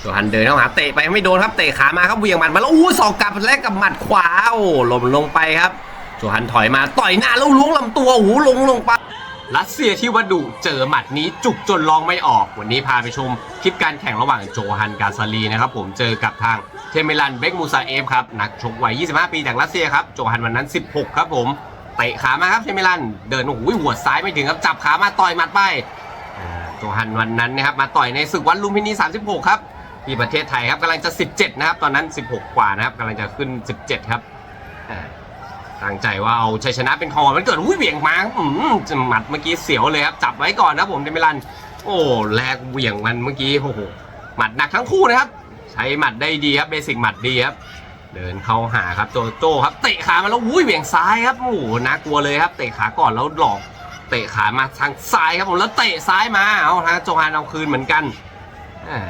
โจฮันเดินเข้าหาเตะไปไม่โดนครับเตะขามาครับเวียงหมัดมาแล้วอู้ศอกกลับแลกกับหมัดขวาโอ้ลมลงไปครับโจฮันถอยมาต่อยหน้าแล้วล้วงลำตัวหูลงลงไปรัสเซียที่วัดดุเจอหมัดนี้จุกจนลองไม่ออก วันนี้พาไปชมคลิปการแข่งระหว่างโจฮันกาซาลีนะครับผมเจอกับทางเทเมลันเบกมูซาเอฟครับนักชกวัย 25 ปีจากรัสเซียครับโจฮันวันนั้น 16 ครับผมเตะขามาครับเทเมลันเดินโอ้โหหัวซ้ายไม่ถึงครับจับขามาต่อยหมัดไปโจฮันวันนั้นนะครับมาต่อยในศึกวันลุมพินี 36 ครับ ที่ประเทศไทยครับกำลังจะ 17 นะครับ ตอนนั้น 16 กว่านะครับกำลังจะขึ้น 17 ครับตั้งใจว่าเอาชัยชนะเป็นของมันเกิดอุ้ยเหวี่ยงมาอืมจะหมัดเมื่อกี้เสียวเลยครับจับไว้ก่อนนะผมเดมิลัน โอ้แลกเหวี่ยงมันเมื่อกี้โอ้โหหมัดหนักทั้งคู่นะครับ ใช้หมัดได้ดีครับเบสิกหมัดดีครับเดินเข้าหาครับโจโจ้ครับเตะขามาแล้วอุ้ยเหวี่ยงซ้ายครับโอ้โหน่ากลัวเลยครับเตะขาก่อนแล้วหลอกเตะขามาทางซ้ายครับผมแล้วเตะซ้ายมาเอาฮะโจฮานเอาคืนเหมือนกันอ่า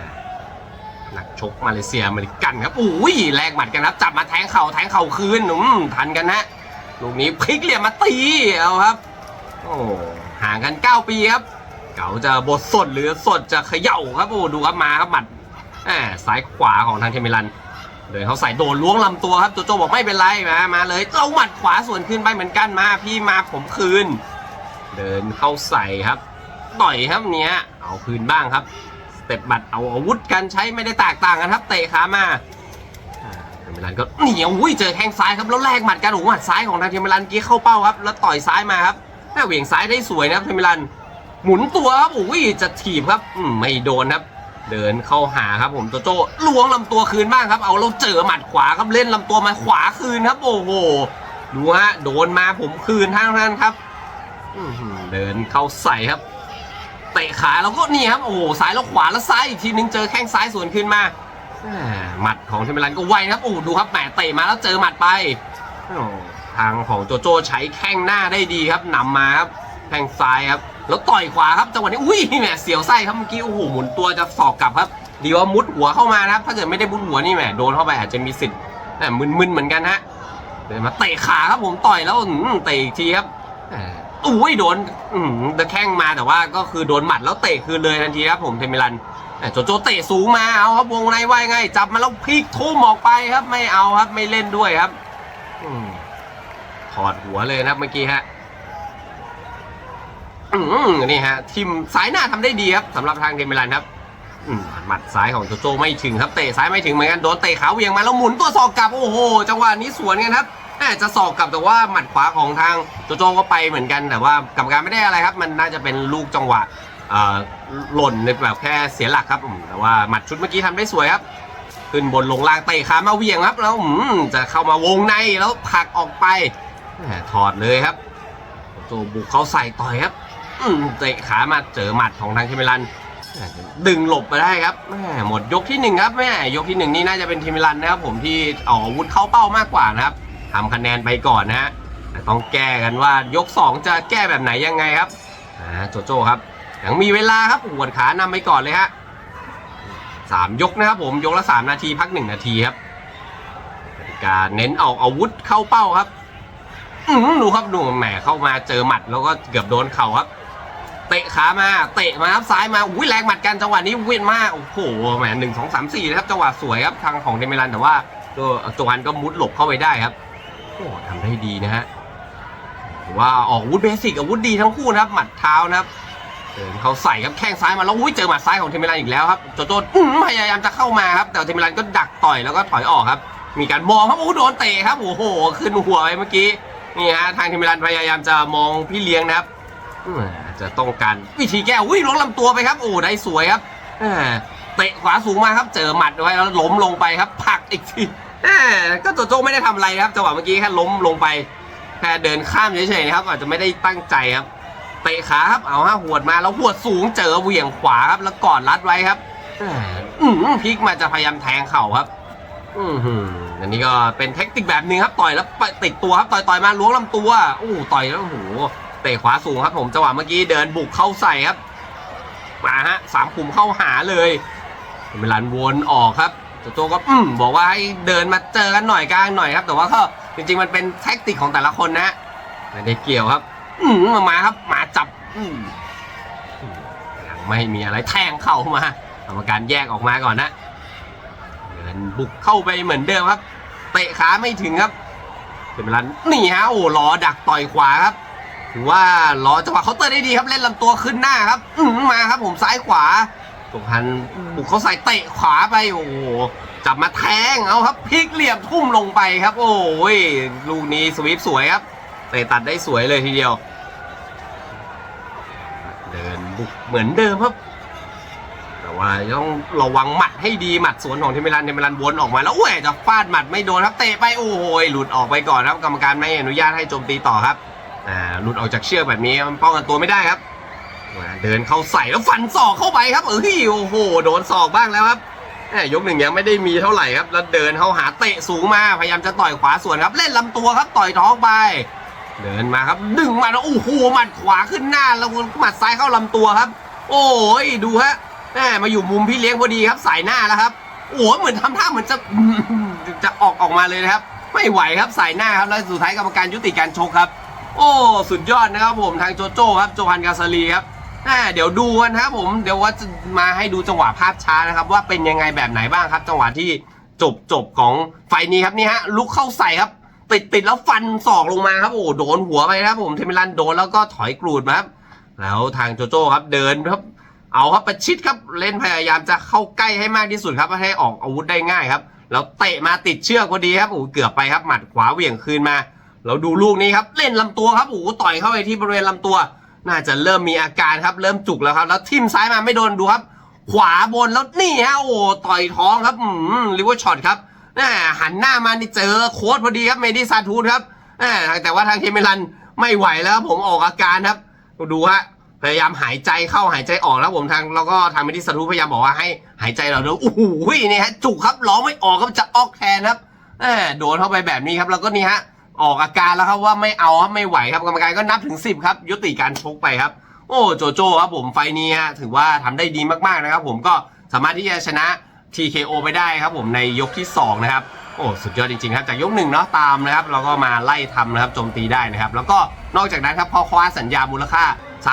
ชกมาเลเซียอเมริกันครับอุ้ยแลกหมัดกันครับจับมาแทงเข่าแทงเข่าคืนอืมทันกันนะลูกนี้พลิกเหลี่ยมมาตีเอาครับ โอ้ห่างกัน 9 ปีครับ เก๋าจะบทสดหรือสดจะเขย่าครับโอ้ดูครับมาครับหมัดแหมซ้ายขวาของทางเทมิลันเดินเขาใส่โดนล้วงลำตัวครับโจโจบอกไม่เป็นไรมามาเลยเอาหมัดขวาส่วนขึ้นไปเหมือนกันมาพี่มาผมคืน เดินเข้าใส่ครับต่อยครับเนี้ยเอาคืนบ้างครับ เต็ปบัตรเอาอาวุธกันใช้ไม่ได้แตกต่างกันครับ เตะขามาอ่าเทมิลันก็เหนียวอุ้ยเจอแข้งซ้ายครับแล้วแลกหมัดกันโอ้หมัดซ้ายของทางเทมิลันกี้เข้าเป้าครับ แล้วต่อยซ้ายมาครับหน้าเหวี่ยงซ้ายได้สวยนะครับเทมิลัน หมุนตัวครับโอ้ยจะถีบครับไม่โดนครับ เดินเข้าหาครับผมโจโจ้ล้วงลำตัวคืนบ้างครับ เอาเราเจอหมัดขวาครับเล่นลำตัวมาขวาคืนครับ โอ้โหดูฮะโดนมาผมคืนทั้งนั้นครับเดินเข้าใส่ครับ เตะขาแล้วก็นี่ครับโอ้โหซ้ายแล้วขวาแล้วซ้ายอีกทีนึงเจอแข้งซ้ายสวนขึ้นมาหมัดของเทมิลันก็ไวนะครับโอ้ดูครับแหมเตะมาแล้วเจอหมัดไปทางของโจโจใช้แข้งหน้าได้ดีครับนำมาครับแข้งซ้ายครับแล้วต่อยขวาครับจังหวะนี้อุ้ยแหมเสียวไส้ครับเมื่อกี้โอ้โหหมุนตัวจะสอกกลับครับ ดีว่ามุดหัวเข้ามานะครับถ้าเกิดไม่ได้มุดหัวนี่แหมโดนเข้าไปอาจจะมีสิทธิ์มมึนๆเหมือนกันฮะเดินมาเตะขาครับผมต่อยแล้วเตะอีกทีครับ อุ้ยโดนอืมตะแข้งมาแต่ว่าก็คือโดนหมัดแล้วเตะคืนเลยทันทีครับผมเทมิลันโจโจเตะสูงมาเอาครับวงในไว่ายังไง จับมาแล้วพลิกทุ่มออกไปครับ ไม่เอาครับไม่เล่นด้วยครับอืถอดหัวเลยนะครับเมื่อกี้ฮะอืมนี่ฮะทีมสายหน้าทำได้ดีครับสำหรับทางเทมิลันครับหมัดซ้ายของโจโจไม่ถึงครับเตะซ้ายไม่ถึงเหมือนกันโดนเตะขาเวียงมาแล้วหมุนตัวศอกกลับโอ้โหจังหวะนี้สวนกันครับ แม่จะสอกกลับแต่ว่าหมัดขวาของทางโจโจก็ไปเหมือนกันแต่ว่ากรรมการไม่ได้อะไรครับ มันน่าจะเป็นลูกจังหวะหล่นในแบบแค่เสียหลักครับแต่ว่าหมัดชุดเมื่อกี้ทำได้สวยครับ ขึ้นบนลงล่างเตะขามาเวียงครับ แล้วอจะเข้ามาวงในแล้วผลักออกไปถอดเลยครับโจบุกเขาใส่ต่อยครับอืเตะขามาเจอหมัดของทางเคมิลันดึงหลบไปได้ครับแม่หมดยกที่หนึ่งครับแม่ยกที่หนึ่งนี่น่าจะเป็นเคมิลันนะครับผมที่ออกอาวุธเข้าเป้ามากกว่านะครับ ทำคะแนนไปก่อนนะฮะแต่ต้องแก้กันว่ายก 2 จะแก้แบบไหนยังไงครับอ่าโจโจ้ครับยังมีเวลาครับหวนขานำไปก่อนเลยฮะสามยกนะครับผมยกละ 3 นาทีพัก 1 นาทีครับกติกาเน้นออกอาวุธเข้าเป้าครับอืมดูครับดูแหมเข้ามาเจอหมัดแล้วก็เกือบโดนเข่าครับ เตะขามาเตะมาครับซ้ายมาอุ้ยแรงหมัดกันจังหวะนี้เวียนมากโอ้โหแหมหนึ่งสองสามสี่นะครับจังหวะสวยครับทางของเดมิลันแต่ว่าตัวจฮันก็มุดหลบเข้าไปได้ครับ อ้ทำได้ดีนะฮะว่าออกอาวุธเบสิกอาวุธดีทั้งคู่นะครับ หมัดเท้านะครับเดินเขาใส่ครับแข้งซ้ายมาแล้วอุ้ยเจอหมัดซ้ายของเทมิลันอีกแล้วครับโจโจ้พยายามจะเข้ามาครับ แต่เทมิลันก็ดักต่อยแล้วก็ถอยออกครับ มีการมองครับโอ้โดนเตะครับโอ้โหขึ้นหัวไปเมื่อกี้นี่ฮะทางเทมิลันพยายามจะมองพี่เลี้ยงนะครับจะต้องการวิธีแก้อุ้ยล้วงลำตัวไปครับโอ้ได้สวยครับเตะขวาสูงมาครับ เจอหมัดไว้แล้วล้มลงไปครับผักอีกที แหมก็โจโจ้ไม่ได้ทำอะไรนะครับจังหวะเมื่อกี้แค่ล้มลงไปแค่เดินข้ามเฉยๆนะครับ อาจจะไม่ได้ตั้งใจครับเตะขาครับเอาฮะหวดมาแล้วหวดสูงเจอเหวี่ยงขวาครับแล้วกอดรัดไว้ครับอืมพลิกมาจะพยายามแทงเข่าครับ อืออันนี้ก็เป็นเทคนิคแบบหนึงครับ ต่อยแล้วติดตัวครับต่อยต่อยมาล้วงลำตัวโอ้ต่อยแล้วโอ้โหเตะขวาสูงครับ ผมจังหวะเมื่อกี้เดินบุกเข้าใส่ครับมาฮะสามขุมเข้าหาเลยเวลาวนออกครับ โจโจก็อืมบอกว่าให้เดินมาเจอกันหน่อยกลางหน่อยครับ แต่ว่าก็จริง ๆ มันเป็นแท็กติกของแต่ละคนนะฮะไม่ได้เกี่ยวครับ อืมมามาครับมาจับอืมอืมยังไม่มีอะไรแทงเข้ามากรรมการแยกออกมาก่อนนะนบุกเข้าไปเหมือนเดิมครับ เตะขาไม่ถึงครับเทมิลันนี่ฮะโอ้ล้อดักต่อยขวาครับถือว่าล้อจังหวะเขาน์เตอร์ได้ดีครับเล่นลำตัวขึ้นหน้าครับ อืมมาครับผมซ้ายขวา สุพรรณบุกเขาใส่เตะขวาไปโอ้โหจับมาแทงเอาครับพลิกเหลี่ยมทุ่มลงไปครับ โอ้ยลูกนี้สวีปสวยครับเตะตัดได้สวยเลยทีเดียว เดินบุกเหมือนเดิมครับ แต่ว่าต้องระวังหมัดให้ดีหมัดสวนของเทมิลันเทมิลันวนออกมาแล้วแหวจะฟาดหมัดไม่โดนครับเตะไปโอ้โหหลุดออกไปก่อนครับกรรมการไม่อนุญาตให้โจมตีต่อครับอ่าหลุดออกจากเชือกแบบนี้มันป้องกันตัวไม่ได้ครับ อ่าเดินเข้าใส่แล้วฟันศอกเข้าไปครับเออโอ้โหโดนศอกบ้างแล้วครับแหมยกหนึ่งยังไม่ได้มีเท่าไหร่ครับ แล้วเดินเข้าหาเตะสูงมาพยายามจะต่อยขวาสวนครับ เล่นลำตัวครับต่อยท้องไป เดินมาครับดึงมาแล้วโอ้โหหมัดขวาขึ้นหน้าแล้วหมัดซ้ายเข้าลำตัวครับ โอ้ยดูฮะแหมมาอยู่มุมพี่เลี้ยงพอดีครับสายหน้าแล้วครับโอ้โหเหมือนทำท่าเหมือนจะจะออกออกมาเลยนะครับ ไม่ไหวครับสายหน้าครับแล้วสุดท้ายกรรมการยุติการชกครับ โอ้สุดยอดนะครับผมทางโจโจ้ครับโจฮันกาซาลีครับ เดี๋ยวดูกันะครับผมเดี๋ยวว่าจะมาให้ดูจังหวะภาพช้านะครับ ว่าเป็นยังไงแบบไหนบ้างครับ จังหวะที่จบจบของไฟนี้ครับนี่ฮะลุกเข้าใส่ครับติดติดแล้วฟันศอกลงมาครับโอ้โดนหัวไปครับผมเทมิลันโดนแล้วก็ถอยกรูดมาครับแล้วทางโจโจ้ครับเดินครับ เอาครับประชิดครับเล่นพยายามจะเข้าใกล้ให้มากที่สุดครับให้ออกอาวุธได้ง่ายครับแล้วเตะมาติดเชือกพอดีครับโอ้เกือบไปครับหมัดขวาเหวี่ยงคืนมาแล้วดูลูกนี้ครับ เล่นลำตัวครับโอ้ต่อยเข้าไปที่บริเวณลำตัว น่าจะเริ่มมีอาการครับ เริ่มจุกแล้วครับ แล้วทิมซ้ายมาไม่โดนดูครับ ขวาบนแล้วนี่ฮะโอ้ต่อยท้องครับอืมลิเวอร์ช็อตครับแหม่หันหน้ามานี่เจอโค้ดพอดีครับเมดิซาทูนครับแหม่แต่ว่าทางเคมิลันไม่ไหวแล้วผมออกอาการครับ ดูฮะพยายามหายใจเข้าหายใจออกแล้วผมทางแล้วก็ทางเมดิซาทูพยายามบอกว่าให้หายใจเราด้วยโอ้โหนี่ฮะจุกครับร้องไม่ออกครับจะออกแทนครับโดนเข้าไปแบบนี้ครับแล้วก็นี่ฮะ ออกอาการแล้วครับว่าไม่เอาครับไม่ไหวครับกรรมการก็นับถึง 10 ครับ ยุติการชกไปครับ โอ้โจโจ้ครับผมไฟนี้ฮะถือว่าทำได้ดีมากๆนะครับ ผมก็สามารถที่จะชนะ TKO ไปได้ครับ ผมในยกที่ 2 นะครับโอ้สุดยอดจริงๆครับจากยกหนึ่งเนาะตามนะครับแล้วก็มาไล่ทำนะครับโจมตีได้นะครับ แล้วก็นอกจากนั้นครับพอคว้าสัญญามูลค่า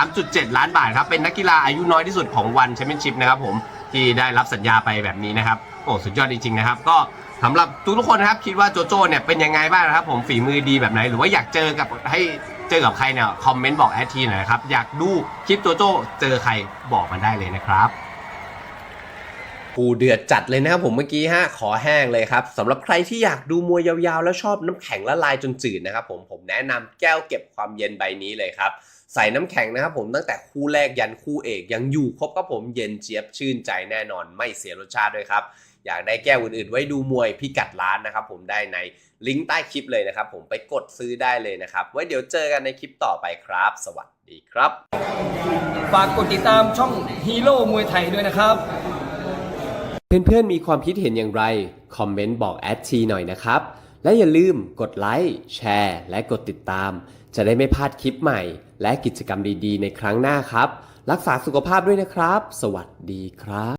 3.7 ล้านบาทครับเป็นนักกีฬาอายุน้อยที่สุดของวันแชมเปี้ยนชิพนะครับผมที่ได้รับสัญญาไปแบบนี้นะครับโอ้สุดยอดจริงๆนะครับ ก็ สำหรับทุกๆคนนะครับคิดว่าโจโจ้เนี่ยเป็นยังไงบ้างนะครับ ผมฝีมือดีแบบไหน หรือว่าอยากเจอกับให้เจอกับใครเนี่ยคอมเมนต์บอกแอดทีหน่อยนะครับอยากดูคลิปโจโจ้เจอใครบอกมันได้เลยนะครับกูเดือดจัดเลยนะครับผมเมื่อกี้ฮะขอแห้งเลยครับสำหรับใครที่อยากดูมวยยาวๆ แล้วชอบน้ำแข็งละลายจนจืดนะครับผมผมแนะนำแก้วเก็บความเย็นใบนี้เลยครับ ใส่น้ำแข็งนะครับผมตั้งแต่คู่แรกยันคู่เอก ยังอยู่ครบครับผมเย็นเจี๊ยบชื่นใจแน่นอนไม่เสียรสชาติด้วยครับ อยากได้แก้วอื่นๆ ไว้ดูมวยพิกัดร้านนะครับผมได้ในลิงก์ใต้คลิปเลยนะครับผมไปกดซื้อได้เลยนะครับ ไว้เดี๋ยวเจอกันในคลิปต่อไปครับ สวัสดีครับ ฝากกดติดตามช่องฮีโร่มวยไทยด้วยนะครับ เพื่อนๆมีความคิดเห็นอย่างไร คอมเมนต์บอกแอดทีหน่อยนะครับ และอย่าลืมกดไลค์แชร์ และกดติดตาม จะได้ไม่พลาดคลิปใหม่ และกิจกรรมดีๆ ในครั้งหน้าครับ รักษาสุขภาพด้วยนะครับ สวัสดีครับ